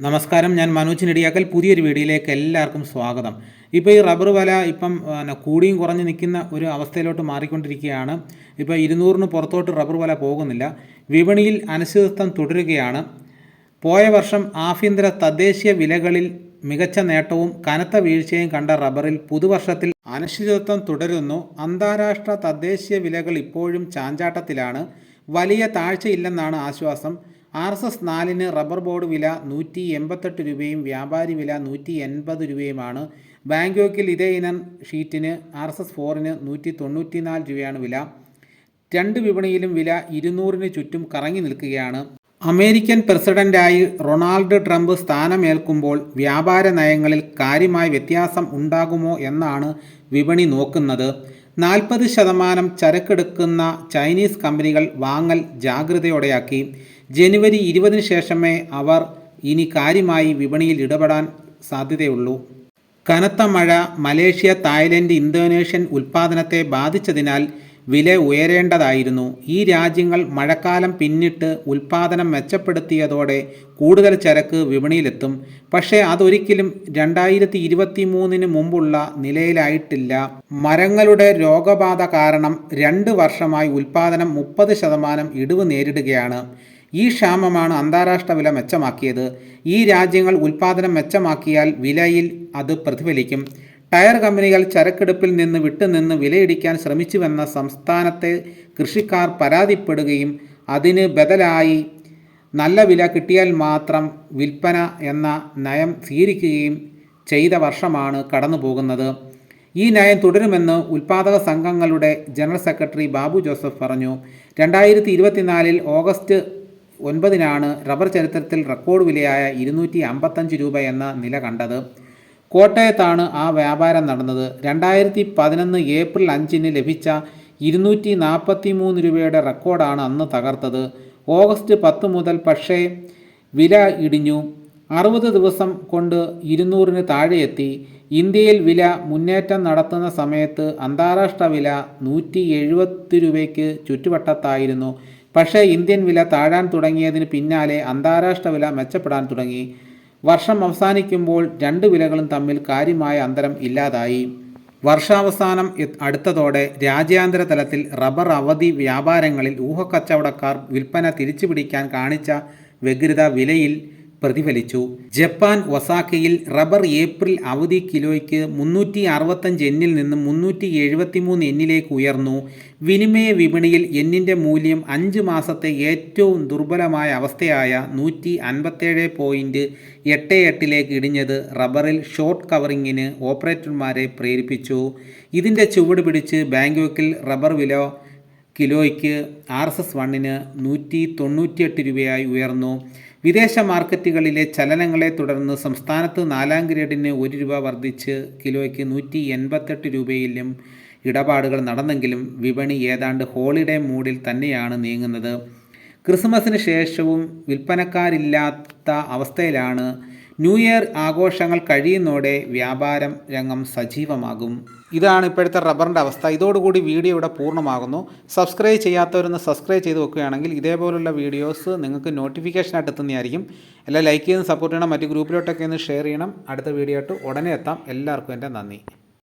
നമസ്കാരം ഞാൻ മനോജ് നെടിയാക്കൽ. പുതിയൊരു വീഡിയോയിലേക്ക് എല്ലാവർക്കും സ്വാഗതം. ഇപ്പോൾ ഈ റബ്ബർ വില ഇപ്പം കൂടിയും കുറഞ്ഞ് നിൽക്കുന്ന ഒരു അവസ്ഥയിലോട്ട് മാറിക്കൊണ്ടിരിക്കുകയാണ്. ഇപ്പോൾ ഇരുന്നൂറിന് പുറത്തോട്ട് റബ്ബർ വില പോകുന്നില്ല. വിപണിയിൽ അനിശ്ചിതത്വം തുടരുകയാണ്. പോയ വർഷം ആഭ്യന്തര തദ്ദേശീയ വിലകളിൽ മികച്ച നേട്ടവും കനത്ത വീഴ്ചയും കണ്ട റബ്ബറിൽ പുതുവർഷത്തിൽ അനിശ്ചിതത്വം തുടരുന്നു. അന്താരാഷ്ട്ര തദ്ദേശീയ വിലകൾ ഇപ്പോഴും ചാഞ്ചാട്ടത്തിലാണ്. വലിയ താഴ്ചയില്ലെന്നാണ് ആശ്വാസം. ആർ എസ് എസ് നാലിന് റബ്ബർ ബോർഡ് വില നൂറ്റി എൺപത്തെട്ട് രൂപയും വ്യാപാരി വില നൂറ്റി എൺപത് രൂപയുമാണ്. ബാങ്കോക്കിൽ ഇതേ ഇനം ഷീറ്റിന് ആർ എസ് എസ് ഫോറിന് നൂറ്റി തൊണ്ണൂറ്റിനാല് രൂപയാണ് വില. രണ്ട് വിപണിയിലും വില ഇരുന്നൂറിന് ചുറ്റും കറങ്ങി നിൽക്കുകയാണ്. അമേരിക്കൻ പ്രസിഡന്റായി റൊണാൾഡ് ട്രംപ് സ്ഥാനമേൽക്കുമ്പോൾ വ്യാപാര നയങ്ങളിൽ കാര്യമായ വ്യത്യാസം ഉണ്ടാകുമോ എന്നാണ് വിപണി നോക്കുന്നത്. നാൽപ്പത് ശതമാനം ചരക്കെടുക്കുന്ന ചൈനീസ് കമ്പനികൾ വാങ്ങൽ ജാഗ്രതയോടെയാക്കി. ജനുവരി ഇരുപതിന് ശേഷമേ അവർ ഇനി കാര്യമായി വിപണിയിൽ ഇടപെടാൻ സാധ്യതയുള്ളൂ. കനത്ത മഴ മലേഷ്യ തായ്ലൻഡ് ഇന്തോനേഷ്യൻ ഉൽപ്പാദനത്തെ ബാധിച്ചതിനാൽ വില ഉയരേണ്ടതായിരുന്നു. ഈ രാജ്യങ്ങൾ മഴക്കാലം പിന്നിട്ട് ഉൽപ്പാദനം മെച്ചപ്പെടുത്തിയതോടെ കൂടുതൽ ചരക്ക് വിപണിയിലെത്തും. പക്ഷേ അതൊരിക്കലും രണ്ടായിരത്തി ഇരുപത്തി മൂന്നിന് മുമ്പുള്ള നിലയിലായിട്ടില്ല. മരങ്ങളുടെ രോഗബാധ കാരണം രണ്ട് വർഷമായി ഉൽപ്പാദനം മുപ്പത് ശതമാനം ഇടിവ് നേരിടുകയാണ്. ഈ ക്ഷാമമാണ് അന്താരാഷ്ട്ര വില മെച്ചമാക്കിയത്. ഈ രാജ്യങ്ങൾ ഉൽപ്പാദനം മെച്ചമാക്കിയാൽ വിലയിൽ അത് പ്രതിഫലിക്കും. ടയർ കമ്പനികൾ ചരക്കെടുപ്പിൽ നിന്ന് വിട്ടുനിന്ന് വിലയിടിക്കാൻ ശ്രമിച്ചുവെന്ന സംസ്ഥാനത്തെ കൃഷിക്കാർ പരാതിപ്പെടുകയും അതിന് ബദലായി നല്ല വില കിട്ടിയാൽ മാത്രം വിൽപ്പന എന്ന നയം സ്വീകരിക്കുകയും ചെയ്ത വർഷമാണ് കടന്നു പോകുന്നത് ഈ നയം തുടരുമെന്ന് ഉൽപ്പാദക സംഘങ്ങളുടെ ജനറൽ സെക്രട്ടറി ബാബു ജോസഫ് പറഞ്ഞു. രണ്ടായിരത്തി ഇരുപത്തിനാലിൽ ഓഗസ്റ്റ് ഒൻപതിനാണ് റബ്ബർ ചരിത്രത്തിൽ റെക്കോർഡ് വിലയായ ഇരുന്നൂറ്റി അമ്പത്തഞ്ച് രൂപ എന്ന നില കണ്ടത്. കോട്ടയത്താണ് ആ വ്യാപാരം നടന്നത്. രണ്ടായിരത്തി പതിനൊന്ന് ഏപ്രിൽ അഞ്ചിന് ലഭിച്ച ഇരുന്നൂറ്റി നാൽപ്പത്തി മൂന്ന് രൂപയുടെ റെക്കോർഡാണ് അന്ന് തകർത്തത്. ഓഗസ്റ്റ് പത്ത് മുതൽ പക്ഷേ വില ഇടിഞ്ഞു. അറുപത് ദിവസം കൊണ്ട് ഇരുന്നൂറിന് താഴെയെത്തി. ഇന്ത്യയിൽ വില മുന്നേറ്റം നടത്തുന്ന സമയത്ത് അന്താരാഷ്ട്ര വില നൂറ്റി എഴുപത്തി രൂപയ്ക്ക് ചുറ്റുവട്ടത്തായിരുന്നു. പക്ഷേ ഇന്ത്യൻ വില താഴാൻ തുടങ്ങിയതിന് പിന്നാലെ അന്താരാഷ്ട്ര വില മെച്ചപ്പെടാൻ തുടങ്ങി. വർഷം അവസാനിക്കുമ്പോൾ രണ്ട് വിലകളും തമ്മിൽ കാര്യമായ അന്തരം ഇല്ലാതായി. വർഷാവസാനം അടുത്തതോടെ രാജ്യാന്തര തലത്തിൽ റബ്ബർ അവധി വ്യാപാരങ്ങളിൽ ഊഹക്കച്ചവടക്കാർ വിൽപ്പന തിരിച്ചുപിടിക്കാൻ കാണിച്ച വ്യഗ്രത വിലയിൽ പ്രതിഫലിച്ചു. ജപ്പാൻ ഒസാക്കയിൽ റബ്ബർ ഏപ്രിൽ അവധി കിലോയ്ക്ക് മുന്നൂറ്റി അറുപത്തഞ്ച് എന്നിൽ നിന്ന് മുന്നൂറ്റി എഴുപത്തി മൂന്ന് എന്നിലേക്ക് ഉയർന്നു. വിനിമയ വിപണിയിൽ എന്നിന്റെ മൂല്യം അഞ്ച് മാസത്തെ ഏറ്റവും ദുർബലമായ അവസ്ഥയായ നൂറ്റി അൻപത്തേഴ് പോയിന്റ് എട്ട് എട്ടിലേക്ക് ഇടിഞ്ഞത് റബ്ബറിൽ ഷോർട്ട് കവറിങ്ങിന് ഓപ്പറേറ്റർമാരെ പ്രേരിപ്പിച്ചു. ഇതിന്റെ ചുവട് പിടിച്ച് ബാങ്കോക്കിൽ റബ്ബർ വില കിലോയ്ക്ക് ആർ എസ് എസ് വണ്ണിന് നൂറ്റി തൊണ്ണൂറ്റിയെട്ട് രൂപയായി ഉയർന്നു. വിദേശ മാർക്കറ്റുകളിലെ ചലനങ്ങളെ തുടർന്ന് സംസ്ഥാനത്ത് നാലാം ഗ്രേഡിന് ഒരു രൂപ വർദ്ധിച്ച് കിലോയ്ക്ക് നൂറ്റി എൺപത്തെട്ട് രൂപയിലും ഇടപാടുകൾ നടന്നെങ്കിലും വിപണി ഏതാണ്ട് ഹോളിഡേ മൂഡിൽ തന്നെയാണ് നീങ്ങുന്നത്. ക്രിസ്മസിന് ശേഷവും വിൽപ്പനക്കാരില്ലാത്ത അവസ്ഥയിലാണ് ന്യൂ ഇയർ ആഘോഷങ്ങൾ കഴിയുന്നതോടെ വ്യാപാരം രംഗം സജീവമാകും. ഇതാണ് ഇപ്പോഴത്തെ റബ്ബറിന്റെ അവസ്ഥ. ഇതോടുകൂടി വീഡിയോ ഇവിടെ പൂർണമാകുന്നു. സബ്സ്ക്രൈബ് ചെയ്യാത്തവരൊന്ന് സബ്സ്ക്രൈബ് ചെയ്ത് വെക്കുകയാണെങ്കിൽ ഇതേപോലുള്ള വീഡിയോസ് നിങ്ങൾക്ക് നോട്ടിഫിക്കേഷനായിട്ട് എത്തുന്നതായിരിക്കും. എല്ലാം ലൈക്ക് ചെയ്ത് സപ്പോർട്ട് ചെയ്യണം. മറ്റ് ഗ്രൂപ്പിലോട്ടൊക്കെ ഒന്ന് ഷെയർ ചെയ്യണം. അടുത്ത വീഡിയോ ആയിട്ട് ഉടനെ എത്താം. എല്ലാവർക്കും എന്റെ നന്ദി.